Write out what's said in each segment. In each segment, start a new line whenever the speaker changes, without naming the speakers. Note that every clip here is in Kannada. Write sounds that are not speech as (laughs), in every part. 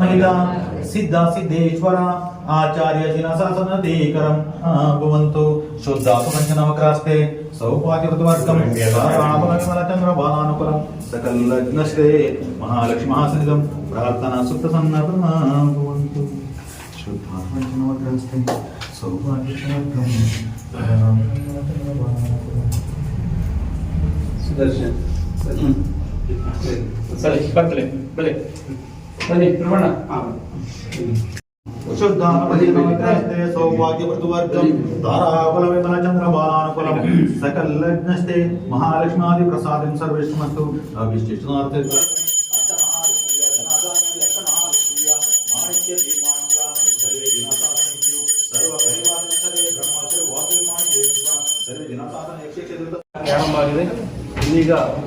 ಮಹಿಳಾ ಸಿದ್ಧ ಸಿದ್ದೇಶ್ವರ ಆಚಾರ್ಯ ದಿನ ಶಾಸನ ದೇಕರಂ ಭವಂತು, ಶುದ್ಧ ಸುಮಂಚನವಕ್ರಾಸ್ತೆ ಸೌಭಾಗ್ಯವರ್ಗಂ ವಿಮಲ ಚಂದ್ರ ಬಾಲಾನುಕುಲಂ ಸಕಲಗ್ನಶ್ರೇ ಮಹಾಲಕ್ಷ್ಮಿ ಮಹಾಸನಿಧಂ, ಪ್ರಾರ್ಥನಾ ಸುಪ್ತ ಸನ್ನಪನ ಭವಂತು, ಶುದ್ಧ ಸುಮಂಚನವಕ್ರಾಸ್ತೆ ಸೌಭಾಗ್ಯವರ್ಗಂ
ಸುದರ್ಶನ್ ಸರಿ ಬರ್ತಲೆ ಬಲೆ ಬನ್ನಿ ಪ್ರಮಾಣ
ಶುದ್ಧಾನಪತಿನವಕ್ರಾಸ್ತೆ ಸೌಭಾಗ್ಯವೃತುವರ್ಗಂ ಧಾರಾಬಲ ವಿಮಲ ಚಂದ್ರ ಬಾಲಾನುಕುಲಂ ಸಕಲಗ್ನಸ್ತೆ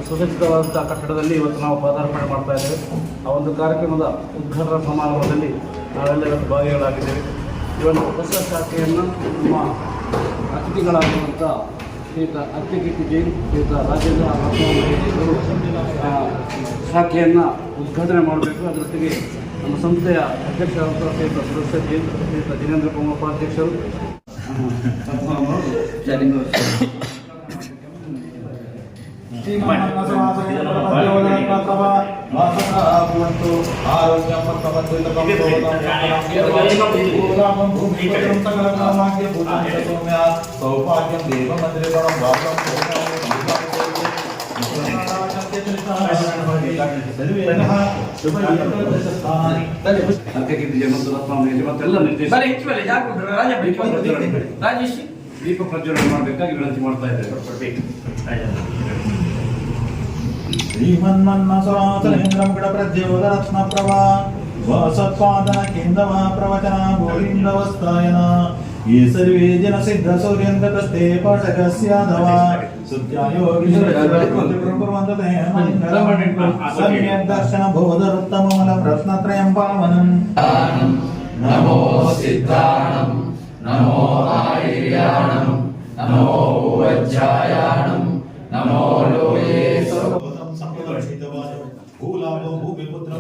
ಸುಸಜ್ಜಿತವಾದಂಥ ಕಟ್ಟಡದಲ್ಲಿ ಇವತ್ತು ನಾವು ಪಾದಾರ್ಪಣೆ ಮಾಡ್ತಾ ಇದ್ದೇವೆ. ಆ ಒಂದು ಕಾರ್ಯಕ್ರಮದ ಉದ್ಘಾಟನಾ ಸಮಾರಂಭದಲ್ಲಿ ನಾವೆಲ್ಲ ಇವತ್ತು ಭಾಗಿಗಳಾಗಿದ್ದೇವೆ. ಒಂದು ಹೊಸ ಶಾಖೆಯನ್ನು ನಮ್ಮ ಅತಿಥಿಗಳಾಗಿರುವಂಥ ಶ್ರೀಯುತ ಅತ್ತಿಗಿಟ್ಟಿ ಜೈನ್ ಶ್ರೀಯುತ ರಾಜೇಂದ್ರ ಅವರು ಶಾಖೆಯನ್ನು ಉದ್ಘಾಟನೆ ಮಾಡಬೇಕು. ಅದರೊಟ್ಟಿಗೆ ನಮ್ಮ ಸಂಸ್ಥೆಯ ಅಧ್ಯಕ್ಷರಾದಂಥ ಶ್ರೀಯುತ ಸದಸ್ಯ ಜೈನ್ ಶ್ರೀಯುತ ಜಿನೇಂದ್ರ ಕುಮಾರ್ ಉಪಾಧ್ಯಕ್ಷರು (laughs)
ಬೆಲೆ ಜಾಗ ರಾಜ ರಾಜೇಶ್
ದೀಪ ಪ್ರಜ್ವಲನೆ ಮಾಡಬೇಕಾಗಿ ವಿನಂತಿ ಮಾಡ್ತಾ ಇದ್ದೇವೆ
శ్రీమన్మన్మసరాసనేంద్రం గుడప్రద్యోగరత్నప్రభా వాసత్పాదన కేంద్రమ ప్రవచన గోవిందవస్థాయన ये सर्वे जनसिद्धसूर्यन्तस्ते पाठकस्याधवा सम्यग्दर्शनबोधरुत्तममलप्रश्नत्रयं पावनम्
नमो सिद्धाणं नमो आयर्याणं नमो वज्रायाणं नमो लोये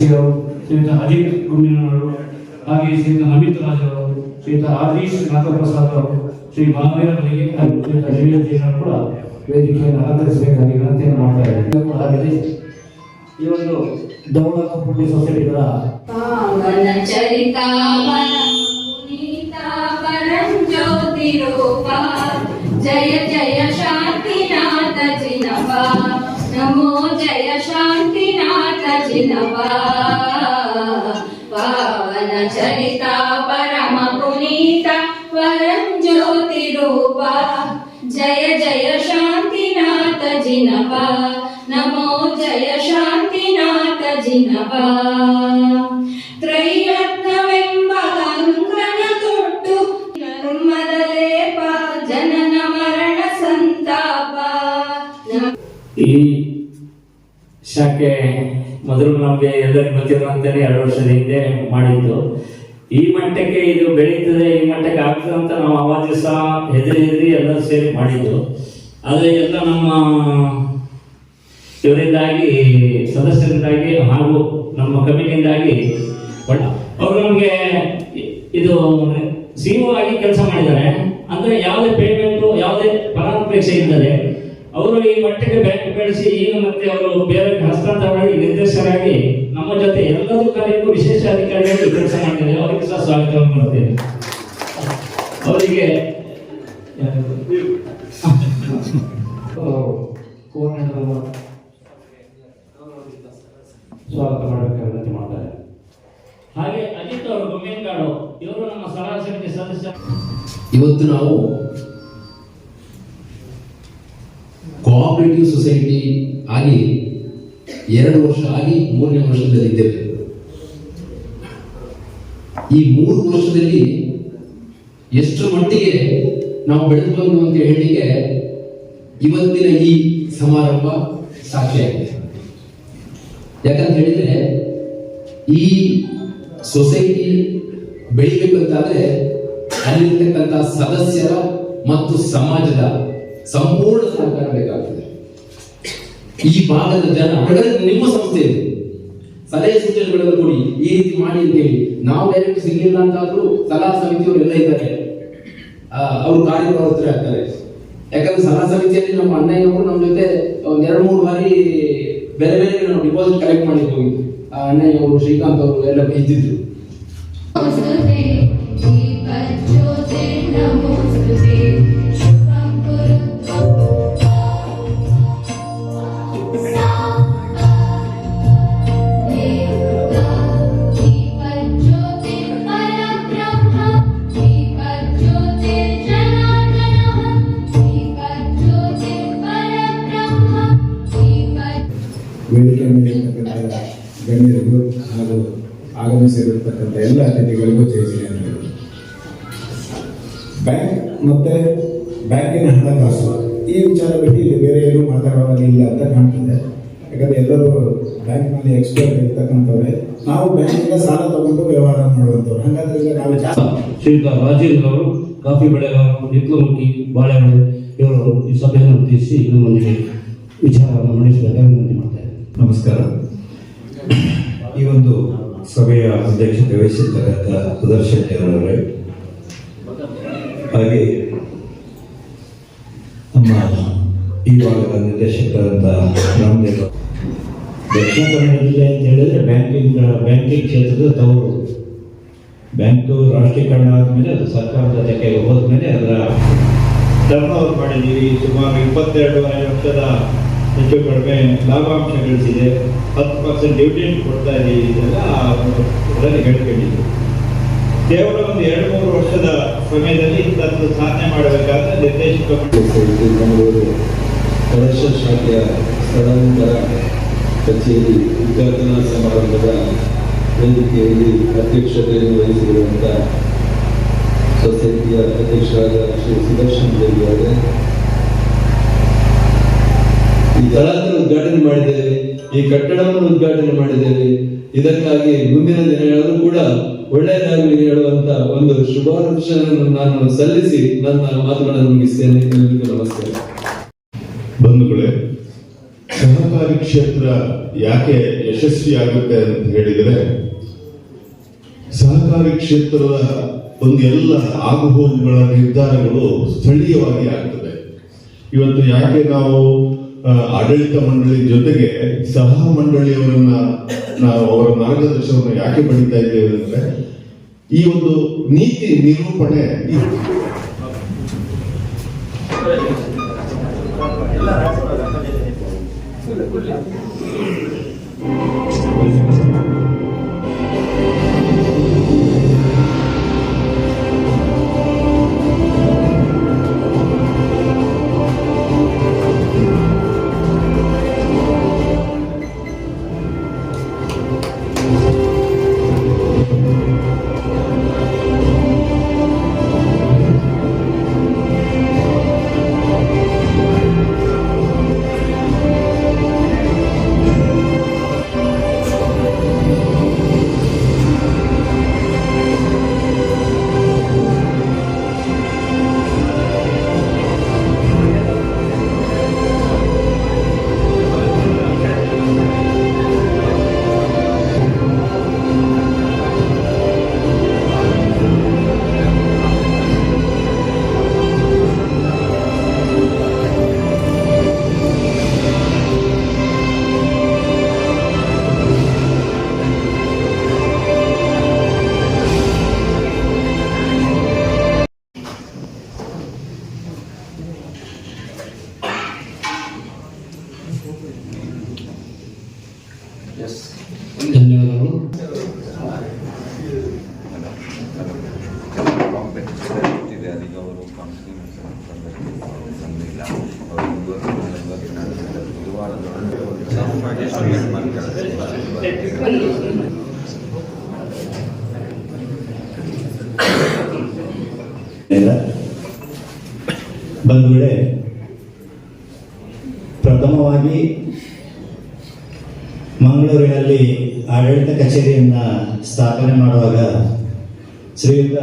ಶ್ರೀಯುತ ಅಜಿತ್ ಗುಂಡಿನವರು ಹಾಗೆ ಶ್ರೀಯುತ ನಮಿತ್ ರಾಜ್ ಅವರು ಶ್ರೀಯುತ ಆದೀಶ್ ನಾಗಪ್ರಸಾದ್ ಅವರು ಶ್ರೀ ಮಹಾವೀರ್ ಅವರಿಗೆ ಶ್ರೀಯುತ ರವೀಂದ್ರ ಜೈನ್ ಕೂಡ ವೇದಿಕೆಯನ್ನು ಅಲಂಕರಿಸಬೇಕಾಗಿ ವಿನಂತಿಯನ್ನು ಮಾಡ್ತಾ ಇದ್ದಾರೆ ಹಾಗೆಯೇ ಈ ಒಂದು ದೌಡ ಪುಟ್ಟಿ ಸೊಸೈಟಿಗಳ
ಜಯ పవన చరిత పరమ పునీత వరం జ్యోతి రూప. జయ జయ శాంతినాథ జినప. నమో జయ శాంతినాథ జినప.
ಈ ಶಾಖೆ ಮೊದಲು ನಮಗೆ ಎಲ್ಲರಿಗೂ ಗೊತ್ತಿರುವಂತೇನೆ ಎರಡು ವರ್ಷದ ಹಿಂದೆ ಮಾಡಿದ್ದು. ಈ ಮಟ್ಟಕ್ಕೆ ಇದು ಬೆಳೀತದೆ, ಈ ಮಟ್ಟಕ್ಕೆ ಆಗ್ತದೆ ಅಂತ ನಾವು ಅವಾಗ ದಿವಸ ಹೆದರಿ ಹೆದರಿ ಸೇರಿ ಮಾಡಿದ್ದು. ಆದರೆ ಎಲ್ಲ ನಮ್ಮ ಇವರಿಂದಾಗಿ, ಸದಸ್ಯರಿಂದಾಗಿ ಹಾಗೂ ನಮ್ಮ ಕಮಿಟಿಯಿಂದಾಗಿ ಒಳ್ಳೆ- ಅವರು ನಮಗೆ ಇದು ಆಗಿ ಕೆಲಸ ಮಾಡಿದ್ದಾರೆ. ಅಂದ್ರೆ ಯಾವುದೇ ಪೇಮೆಂಟ್ ಯಾವುದೇ ಫಲಾನುಪೇಕ್ಷೆ ಇಲ್ಲದೆ ಅವರು ಈ ಮಟ್ಟಕ್ಕೆ ಬ್ಯಾಂಕ್ ಕಳಿಸಿ ಈಗ ಮತ್ತೆ ಅವರು ಬೇರೆ ಹಸ್ತಾಂತರ ಮಾಡಿ ನಿರ್ದೇಶಕರಾಗಿ ನಮ್ಮ ಜೊತೆ ಎಲ್ಲರೂ ಕಾರ್ಯಕ್ಕೂ ವಿಶೇಷ ಅಧಿಕಾರಿಗಳು ಕೆಲಸ ಮಾಡಿದ್ದಾರೆ. ಅವರಿಗೆ ಸಹ ಸ್ವಾಗತ ಮಾಡ್ತೇನೆ ಅವರಿಗೆ ಸ್ವಾಗತ ಮಾಡಬೇಕು ಮಾಡ್ತಾರೆ. ಹಾಗೆ ಅಜಿತ್ ಅವರು ಗೊಮ್ಮೇನ್ಗಾಡು ಇವರು ನಮ್ಮ ಸಲಹಾ ಸಮಿತಿ ಸದಸ್ಯ.
ಇವತ್ತು ನಾವು ಕೋಆಪರೇಟಿವ್ ಸೊಸೈಟಿ ಆಗಿ ಎರಡು ವರ್ಷ ಆಗಿ ಮೂರನೇ ವರ್ಷದಲ್ಲಿದ್ದೇವೆ ಈ ಮೂರು ವರ್ಷದಲ್ಲಿ ಎಷ್ಟು ಮಟ್ಟಿಗೆ ನಾವು ಬೆಳೆದು ಅಂತ ಹೇಳಲಿಕ್ಕೆ ಇವತ್ತಿನ ಈ ಸಮಾರಂಭ ಸಾಕ್ಷಿಯಾಗಿದೆ ಯಾಕಂತ ಹೇಳಿದ್ರೆ, ಈ ಸೊಸೈಟಿ ಬೆಳಿಬೇಕಂತಾದ್ರೆ ಅಲ್ಲಿರ್ತಕ್ಕಂಥ ಸದಸ್ಯರ ಮತ್ತು ಸಮಾಜದ ಸಂಪೂರ್ಣ ಸಹಕಾರ ಬೇಕಾಗ್ತದೆ. ಈ ಭಾಗದ ಜನ ನಿಮ್ಮ ಸಂಸ್ಥೆ ಇದೆ. ಸಲಹೆ ಸೂಚನೆಗಳನ್ನು ಕೊಡಿ. ಈ ರೀತಿ ಮಾಡಿ ಅಂತ ಹೇಳಿ. ನಾವು ಡೈರೆಕ್ಟ್ ಸಿಗಲಿಲ್ಲ ಅಂತಾದ್ರೂ ಸಲಹಾ ಸಮಿತಿಯವರು ಎಲ್ಲ ಇದ್ದಾರೆ ಅವರು ಕಾರ್ಯಪ್ರವೃತ್ತರಾಗ್ತಾರೆ ಯಾಕಂದ್ರೆ ಸಲಹಾ ಸಮಿತಿಯಲ್ಲಿ ನಮ್ಮ ಅಣ್ಣಯ್ಯವರು ನಮ್ಮ ಜೊತೆ ಒಂದ್ ಎರಡು ಮೂರು ಬಾರಿ ಬೇರೆ ಬೇರೆ ನಾವು ಡಿಪಾಸಿಟ್ ಕಲೆಕ್ಟ್ ಮಾಡಿ ಹೋಗಿದ್ವಿ ಆ ಅಣ್ಣಯ್ಯವರು ಶ್ರೀಕಾಂತ್ ಅವರು ಎಲ್ಲ ಇದ್ದಿದ್ರು.
ವೇದಿಕೆ ಮೇಲೆ ಇರ್ತಕ್ಕಂಥ ಗಣ್ಯರಿಗೂ ಹಾಗೂ ಆಗಮಿಸಿರತಕ್ಕಂಥ ಎಲ್ಲ ಅತಿಥಿಗಳಿಗೂ ಜಯ ಬ್ಯಾಂಕ್ ಮತ್ತು ಬ್ಯಾಂಕಿನ ಹಣಕಾಸು. ಈ ವಿಚಾರ ಬಿಟ್ಟು ಇಲ್ಲಿ ಬೇರೆ ಏನು ಮಾತಾಡೋದಿಲ್ಲ ಅಂತ ಕಾಣ್ತಿದೆ. ಯಾಕಂದರೆ ಎಲ್ಲರೂ ಬ್ಯಾಂಕ್ನಲ್ಲಿ ಎಕ್ಸ್ಪರ್ಟ್ ಇರ್ತಕ್ಕಂಥವ್ರೆ. ನಾವು ಬ್ಯಾಂಕಿಂದ ಸಾಲ ತಗೊಂಡು ವ್ಯವಹಾರ ಮಾಡುವಂಥವ್ರು. ಹಾಗಾದ್ರೆ ಈಗ ನಾವು
ಶ್ರೀಯುತ ರಾಜೇಂದ್ರ ಅವರು ಕಾಫಿ ಬೆಳೆಗಾರರು ನಿತ್ಲಮುಖಿ ಬಾಳೆಹಣ್ಣು, ಇವರು ಈ ಸಭೆಯನ್ನು ಉದ್ದೇಶಿಸಿ ನಮ್ಮೊಂದಿಗೆ ವಿಚಾರವನ್ನು ಮಂಡಿಸಬೇಕಾಗಿ
ನಮಸ್ಕಾರ. ಈ ಒಂದು ಸಭೆಯ ಅಧ್ಯಕ್ಷತೆ ವಹಿಸಿರ್ತಕ್ಕಂಥ ಸುದರ್ಶನ್ ಅವರೇ. ಹಾಗೆ ನಮ್ಮ ಈ ಭಾಗದ ನಿರ್ದೇಶಕರಾದಂಥ ರಾಮದೇವ್ ದಕ್ಷಿಣ ಕನ್ನಡ ಜಿಲ್ಲೆ ಅಂತ ಹೇಳಿದ್ರೆ ಬ್ಯಾಂಕಿಂಗ್ ಬ್ಯಾಂಕಿಂಗ್ ಕ್ಷೇತ್ರದ ತವರು. ಬ್ಯಾಂಕು ರಾಷ್ಟ್ರೀಕರಣ ಆದಮೇಲೆ ಅದು ಸರ್ಕಾರದ ಜೊತೆಗೆ ಹೋದ್ಮೇಲೆ ಅದರ ಟರ್ನ್ ಓವರ್ ಮಾಡಿದ್ದೀವಿ ಸುಮಾರು ಇಪ್ಪತ್ತೆರಡೂವರೆ ಲಕ್ಷದ ಹೆಚ್ಚು ಕಡಿಮೆ ಲಾಭಾಂಶ ಗಳಿಸಿದೆ. ಹತ್ತು ಪರ್ಸೆಂಟ್ ಡಿವಿಡೆಂಡ್ ಕೊಡ್ತಾ ಇದೆ. ಹೇಳ್ಕೊಂಡಿದ್ದು ಕೇವಲ ಒಂದು ಎರಡು ಮೂರು ವರ್ಷದ ಸಮಯದಲ್ಲಿ ಇಂಥದ್ದು ಸಾಧನೆ ಮಾಡಬೇಕಾದ್ರೆ ನಿರ್ದೇಶಕ
ಬೆಂಗಳೂರು ಕಮರ್ಷಿಯಲ್ ಶಾಖೆಯ ಸ್ಥಳಾಂತರ ಕಚೇರಿ ಉದ್ಘಾಟನಾ ಸಮಾರಂಭದ ವೇದಿಕೆಯಲ್ಲಿ ಅಧ್ಯಕ್ಷತೆಯನ್ನು ವಹಿಸಿರುವಂತಹ ಸೊಸೈಟಿಯ ಅಧ್ಯಕ್ಷರಾದ ಶ್ರೀ ಸುದರ್ಶನ್ ದೇವಿ ಅವರೇ
ಈ ಸ್ಥಳಾಂತರ ಉದ್ಘಾಟನೆ ಮಾಡಿದ್ದೇವೆ, ಈ ಕಟ್ಟಡವನ್ನು ಉದ್ಘಾಟನೆ ಮಾಡಿದ್ದೇವೆ. ಇದಕ್ಕಾಗಿ ಮುಂದಿನ ದಿನಗಳಲ್ಲೂ ಕೂಡ ಒಳ್ಳೆಯದಾಗಲಿ ಹೇಳುವಂತ ಒಂದು ಶುಭಾರಕ್ಷಣೆಯನ್ನು ನಾನು ಸಲ್ಲಿಸಿ ನನ್ನ ಮಾತುಗಳನ್ನು ಮುಗಿಸ್ತೇನೆ. ನಮಸ್ಕಾರ.
ಬಂಧುಗಳೇ, ಸಹಕಾರಿ ಕ್ಷೇತ್ರ ಯಾಕೆ ಯಶಸ್ವಿ ಆಗುತ್ತೆ ಅಂತ ಹೇಳಿದರೆ, ಸಹಕಾರಿ ಕ್ಷೇತ್ರದ ಒಂದು ಎಲ್ಲ ಆಗುಹೋಗುಗಳ ನಿರ್ಧಾರಗಳು ಸ್ಥಳೀಯವಾಗಿ ಆಗ್ತದೆ. ಇವತ್ತು ಯಾಕೆ ನಾವು ಆಡಳಿತ ಮಂಡಳಿ ಜೊತೆಗೆ ಸಹ ಮಂಡಳಿಯವರನ್ನ ನಾವು ಅವರ ಮಾರ್ಗದರ್ಶನವನ್ನು ಯಾಕೆ ಪಡಿತಾ ಇದ್ದೇವೆ ಅಂದ್ರೆ ಈ ಒಂದು ನೀತಿ ನಿರೂಪಣೆ Thank you.
ಧನ್ಯವಾದಗಳು
ಬಂಧುಗಳೇ ಪ್ರಥಮವಾಗಿ ಮಂಗಳೂರಿನಲ್ಲಿ ಆಡಳಿತ ಕಚೇರಿಯನ್ನು ಸ್ಥಾಪನೆ ಮಾಡುವಾಗ ಶ್ರೀಯುತ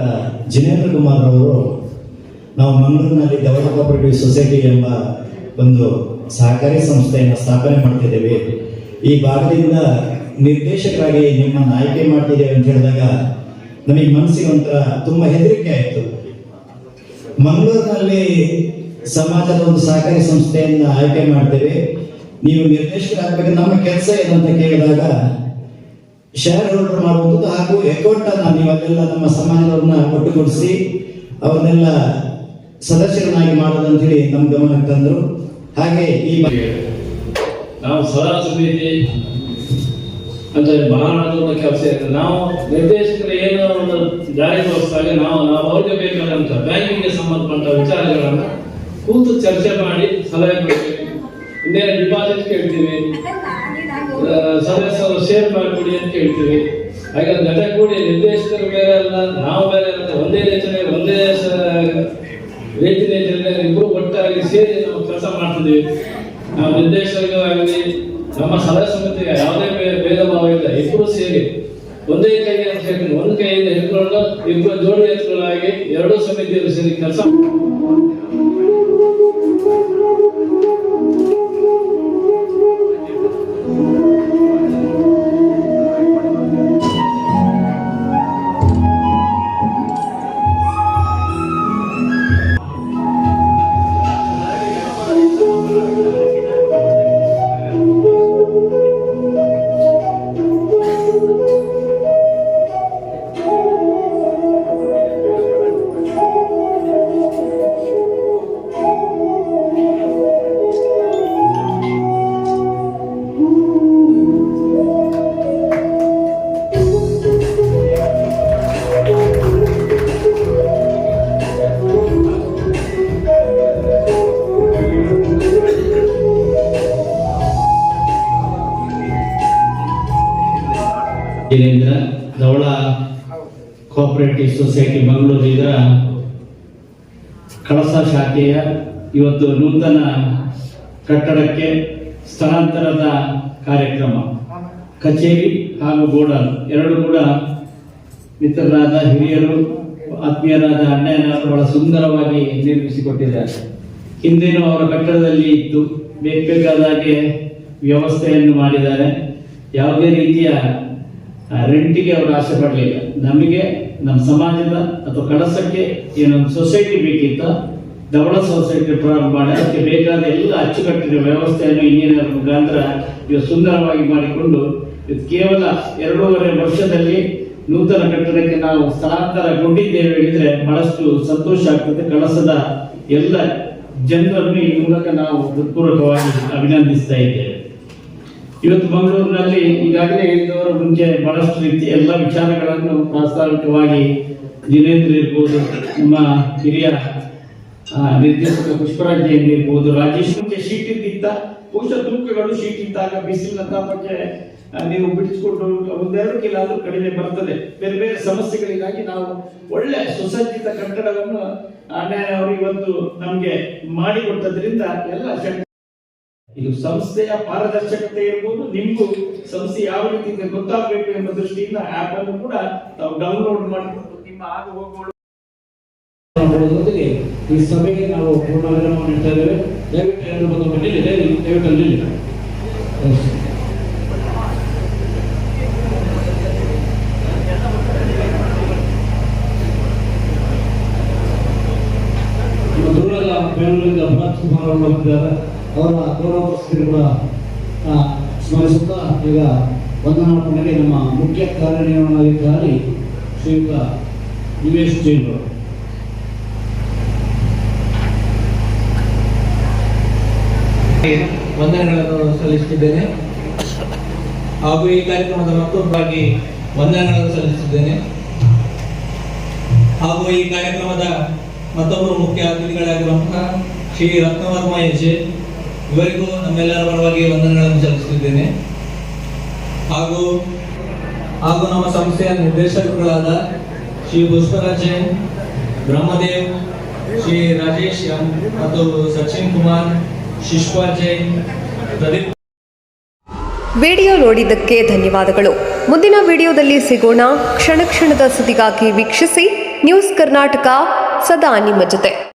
ಜಿನೇಂದ್ರ ಕುಮಾರ್ ಅವರು ನಾವು ಮಂಗಳೂರಿನಲ್ಲಿ ಡೆವಲಪ್ ಕೋಪರೇಟಿವ್ ಸೊಸೈಟಿ ಎಂಬ ಒಂದು ಸಹಕಾರಿ ಸಂಸ್ಥೆಯನ್ನು ಸ್ಥಾಪನೆ ಮಾಡ್ತಿದ್ದೇವೆ. ಈ ಭಾಗದಿಂದ ನಿರ್ದೇಶಕರಾಗಿ ನಿಮ್ಮನ್ನು ಆಯ್ಕೆ ಮಾಡ್ತಿದ್ದೇವೆ ಅಂತ ಹೇಳಿದಾಗ ನಮಗೆ ಮನಸ್ಸಿಗೆ ಒಂಥರ ತುಂಬ ಹೆದರಿಕೆ ಆಯಿತು. ಮಂಗಳೂರಿನಲ್ಲಿ ಸಮಾಜದ ಒಂದು ಸಹಕಾರಿ ಸಂಸ್ಥೆಯನ್ನು ಆಯ್ಕೆ ಮಾಡ್ತೇವೆ. ನೀವು ನಿರ್ದೇಶಕರಾಗಬೇಕು, ನಮ್ಮ ಕೆಲಸ ಏನಂತ ಕೇಳಿದಾಗ ಶೇರ್ ಹೋಲ್ಡರ್ ಮಾಡುವಂಥದ್ದು ಹಾಗೂ ಅಕೌಂಟ್ ಅನ್ನ ಅಲ್ಲೆಲ್ಲ ನಮ್ಮ ಸಮಾಜದವ್ರನ್ನ ಒಟ್ಟುಗೂಡಿಸಿ ಅವ್ರನ್ನೆಲ್ಲ ಸದಸ್ಯರನ್ನಾಗಿ ಮಾಡೋದಂತ ಹೇಳಿ ನಮ್ಮ ಗಮನಕ್ಕೆ ತಂದರು. ಹಾಗೆ ಈ ಬಗ್ಗೆ
ನಾವು ಸಲಹಾ ಸಮಿತಿ ಅಂತ ಬಹಳ ಕೆಲಸ ಇದೆ ನಾವು ನಿರ್ದೇಶಕರು ಏನೋ ಒಂದು ಜಾರಿ ತೋರಿಸಿದಾಗ ನಾವು ನಾವು ಅವ್ರಿಗೆ ಬೇಕಾದಂಥ ಬ್ಯಾಂಕಿಂಗ್ಗೆ ಸಂಬಂಧಪಟ್ಟ ವಿಚಾರಗಳನ್ನು ಕೂತು ಚರ್ಚೆ ಮಾಡಿ ಸಲಹೆ ಕೊಡ್ತೀವಿ. ಇನ್ನೇನು ಡಿಪಾಸಿಟ್ ಕೇಳ್ತೀವಿ. ಸದಸ್ಯರು ಶೇರ್ ಮಾಡಿಕೊಡಿ ಅಂತ ಕೇಳ್ತೀವಿ ಹಾಗೆ ನಟ ಕೂಡಿ, ನಿರ್ದೇಶಕರು ಬೇರೆ ಅಲ್ಲ, ನಾವು ಬೇರೆ ಅಲ್ಲ, ಒಂದೇ ರೀತಿಯ ಒಂದೇ ಯೋಜನೆ ಇಬ್ಬರು ಒಟ್ಟಾಗಿ ಸೇರಿ ನಾವು ಕೆಲಸ ಮಾಡ್ತಿದ್ದೀವಿ. ನಾವು ನಿರ್ದೇಶಕರಾಗಲಿ, ನಮ್ಮ ಸಲಹಾ ಸಮಿತಿಗೆ ಯಾವುದೇ ಭೇದ ಭಾವ ಇಲ್ಲ ಇಬ್ಬರು ಸೇರಿ. ಒಂದೇ ಕೈಗೆ ಅಂತ ಹೇಳಿ ಒಂದು ಕೈಯಿಂದ ಹಿಡ್ಕೊಂಡು ಇಬ್ಬರು ಜೋಡಿ ಎತ್ತುಗಳಾಗಿ ಎರಡೂ ಸಮಿತಿಯಲ್ಲಿ ಸೇರಿ ಕೆಲಸ
ಕೋಆಪರೇಟಿವ್ ಸೊಸೈಟಿ ಮಂಗಳೂರು ಇದರ ಕಳಸ ಶಾಖೆಯ ಇವತ್ತು ನೂತನ ಕಟ್ಟಡಕ್ಕೆ ಸ್ಥಳಾಂತರದ ಕಾರ್ಯಕ್ರಮ. ಕಚೇರಿ ಹಾಗೂ ಗೋಡನ್ ಎರಡು ಕೂಡ ಮಿತ್ರರಾದ ಹಿರಿಯರು, ಆತ್ಮೀಯರಾದ ಅಣ್ಣಯ್ಯನವರು ಬಹಳ ಸುಂದರವಾಗಿ ನಿರ್ಮಿಸಿಕೊಟ್ಟಿದ್ದಾರೆ. ಹಿಂದೇನು ಅವರ ಕಟ್ಟಡದಲ್ಲಿ ಇತ್ತು ಬೇಕಾದಾಗೆ ವ್ಯವಸ್ಥೆಯನ್ನು ಮಾಡಿದ್ದಾರೆ. ಯಾವುದೇ ರೀತಿಯ ರೆಂಟಿಗೆ ಅವರು ಆಸೆ ಪಡಲಿಲ್ಲ. ನಮಗೆ ನಮ್ಮ ಸಮಾಜದ ಅಥವಾ ಕಳಸಕ್ಕೆ ಏನೊಂದು ಸೊಸೈಟಿ ಬೇಕಿತ್ತ, ಧವಳ ಸೊಸೈಟಿ ಪ್ರಾರಂಭ ಮಾಡಿ, ಅದಕ್ಕೆ ಬೇಕಾದ ಎಲ್ಲ ಅಚ್ಚುಕಟ್ಟಿನ ವ್ಯವಸ್ಥೆಯನ್ನು ಇಂಜಿನಿಯರ್ ಮುಖಾಂತರ ಇವತ್ತು ಸುಂದರವಾಗಿ ಮಾಡಿಕೊಂಡು, ಇದು ಕೇವಲ ಎರಡೂವರೆ ವರ್ಷದಲ್ಲಿ ನೂತನ ಕಟ್ಟಡಕ್ಕೆ ನಾವು ಸ್ಥಳಾಂತರಗೊಂಡಿದ್ದೇವೆ ಹೇಳಿದ್ರೆ ಬಹಳಷ್ಟು ಸಂತೋಷ ಆಗ್ತದೆ. ಕಳಸದ ಎಲ್ಲ ಜನರನ್ನು ಈ ಮೂಲಕ ನಾವು ಹೃತ್ಪೂರ್ವಕವಾಗಿ ಅಭಿನಂದಿಸ್ತಾ ಇದ್ದೇವೆ. ಇವತ್ತು ಮಂಗಳೂರಿನಲ್ಲಿ ಈಗಾಗಲೇ ಹೇಳಿದವರ ಮುಂಚೆ ಬಹಳಷ್ಟು ರೀತಿ ಎಲ್ಲ ವಿಚಾರಗಳನ್ನು ಪ್ರಾಸ್ತಾವಿಕವಾಗಿ ಜಿನೇಂದ್ರ ಇರ್ಬೋದು, ನಮ್ಮ ಹಿರಿಯ ನಿರ್ದೇಶಕ ಪುಷ್ಪರಾಜ್ ಜೈನ್ ಇರ್ಬೋದು ರಾಜೇಶ್ ಮುಂಚೆ ಶೀಟ್ ಇದ್ದಿತ್ತ, ಬಹುಶಃ ತೂಕಗಳು ಶೀಟ್ ಇದ್ದಾಗ ಬಿಸಿಲಿನ ತಾಪಕ್ಕೆ ನೀವು ಬಿಡಿಸಿಕೊಂಡು ಒಂದೆರಡು ಕಿಲೋ ಆದರೂ ಕಡಿಮೆ ಬರ್ತದೆ. ಬೇರೆ ಬೇರೆ ಸಮಸ್ಯೆಗಳಿಗಾಗಿ ನಾವು ಒಳ್ಳೆ ಸುಸಜ್ಜಿತ ಕಟ್ಟಡವನ್ನು ಅಣ್ಣಯ್ಯ ಅವರು ಇವತ್ತು ನಮ್ಗೆ ಮಾಡಿಕೊಟ್ಟದ್ರಿಂದ ಎಲ್ಲ ಇದು ಸಂಸ್ಥೆಯ ಪಾರದರ್ಶಕತೆ ಇರ್ಬೋದು, ನಿಮಗೂ ಸಂಸ್ಥೆ ಯಾವ ರೀತಿ ಗೊತ್ತಾಗಬೇಕು ಎಂಬ ದೃಷ್ಟಿಯಿಂದ ಆಪ್ ಅನ್ನು ಕೂಡ ತಾವು ಡೌನ್ಲೋಡ್ ಮಾಡಿಕೊಂಡು ನಿಮ್ಮ ಆಗ
ಮಾಡೋದ್ರೊಂದಿಗೆ ಈ ಸಭೆಗೆ ನಾವು ಪೂರ್ಣ ವಿರಾಮ ನೀಡ್ತಾ ಇದ್ದೇವೆ. ದಯವಿಟ್ಟು ಬಂದು ಬನ್ನಿ ದಯವಿಟ್ಟು ಅಲ್ಲಿ ಬೆಂಗಳೂರಿಂದ ಭರತ್ ಕುಮಾರ್ ಅವರು ಕೂಡ ಆ, ಸ್ಮರಿಸುತ್ತಾ ಈಗ ವಂದನಾರ್ಪಣೆಗೆ ನಮ್ಮ ಮುಖ್ಯ ಕಾರ್ಯನಿರ್ವಹಣಾಧಿಕಾರಿ ಶ್ರೀಯುತ ನಿವೇಶ್ ಜೈನ್ ಅವರು
ವಂದನೆಗಳನ್ನು ಸಲ್ಲಿಸುತ್ತಿದ್ದೇನೆ. ಹಾಗೂ ಈ ಕಾರ್ಯಕ್ರಮದ ಮತ್ತೊಬ್ಬಾಗಿ ವಂದನೆಗಳನ್ನು ಸಲ್ಲಿಸುತ್ತೇನೆ ಹಾಗೂ ಈ ಕಾರ್ಯಕ್ರಮದ ಮತ್ತೊಬ್ಬರು ಮುಖ್ಯ ಅತಿಥಿಗಳಾಗಿರುವಂತಹ ಶ್ರೀ ರತ್ನವರ್ಮ ಹೆಜ್ಜೆ ಇವರಿಗೂ ನಮ್ಮೆಲ್ಲರ ಪರವಾಗಿ ವಂದನೆಗಳನ್ನು ಸಲ್ಲಿಸುತ್ತಿದ್ದೇನೆ. ಹಾಗೂ ಹಾಗೂ ನಮ್ಮ ಸಂಸ್ಥೆಯ ನಿರ್ದೇಶಕರುಗಳಾದ ಶ್ರೀ ಪುಷ್ಪರಾಜ್ ಜೈನ್ ಬ್ರಹ್ಮದೇವ್, ಶ್ರೀ ರಾಜೇಶ್ ಮತ್ತು ಸಚಿನ್ ಕುಮಾರ್ ಶಿಶ್ಪಾಲ್ ಜೈನ್, ಪ್ರದೀಪ್.
ವಿಡಿಯೋ ನೋಡಿದ್ದಕ್ಕೆ ಧನ್ಯವಾದಗಳು. ಮುಂದಿನ ವಿಡಿಯೋದಲ್ಲಿ ಸಿಗೋಣ. ಕ್ಷಣ ಕ್ಷಣದ ಸುದ್ದಿಗಾಗಿ ವೀಕ್ಷಿಸಿ. ನ್ಯೂಸ್ ಕರ್ನಾಟಕ, ಸದಾ ನಿಮ್ಮ ಜೊತೆ.